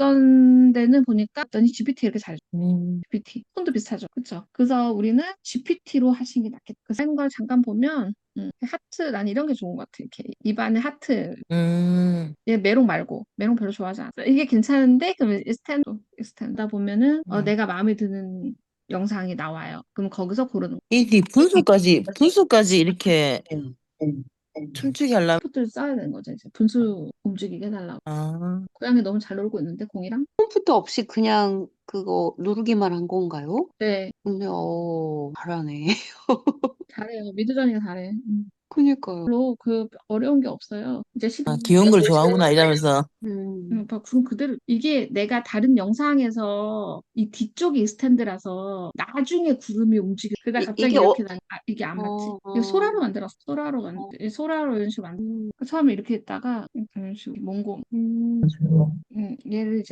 어떤 데는 보니까 어떤 GPT 이렇게 잘해줘. 음. GPT. 폰도 비슷하죠. 그쵸? 그래서 우리는 GPT로 하시는 게 낫겠다. 그걸 잠깐 보면 음, 하트 난 이런 게 좋은 것 같아. 이렇게 입안에 하트. 음. 얘 메롱 말고 메롱 별로 좋아하지 않아. 이게 괜찮은데 그러면 스탠드 스탠다 보면은 어, 음. 내가 마음에 드는 영상이 나와요. 그럼 거기서 고르는 거. 이게 분수까지 분수까지 이렇게 춤추게 하려면 풋을 써야 되는 거죠. 이제 분수 움직이게 해달라고. 아. 고양이 너무 잘 놀고 있는데 공이랑. 컴퓨터 없이 그냥 그거 누르기만 한 건가요? 네, 근데 어 잘하네. 잘해요. 미드저니가 잘해. 음. 그니까요. 별로 그 어려운 게 없어요. 이제 시도 아, 귀여운 걸 좋아하구나 이러면서 음. 음, 봐, 구름 그대로 이게 내가 다른 영상에서 이 뒤쪽이 스탠드라서 나중에 구름이 움직여. 그러다 이- 갑자기 이게 어- 이렇게 나 아, 이게 안 맞지? 어, 이거 어. 소라로 만들었어. 소라로 만 어. 소라로 이런 식으로 만. 음. 처음에 이렇게 했다가 이런 식으로 몽고. 음. 음, 얘를 이제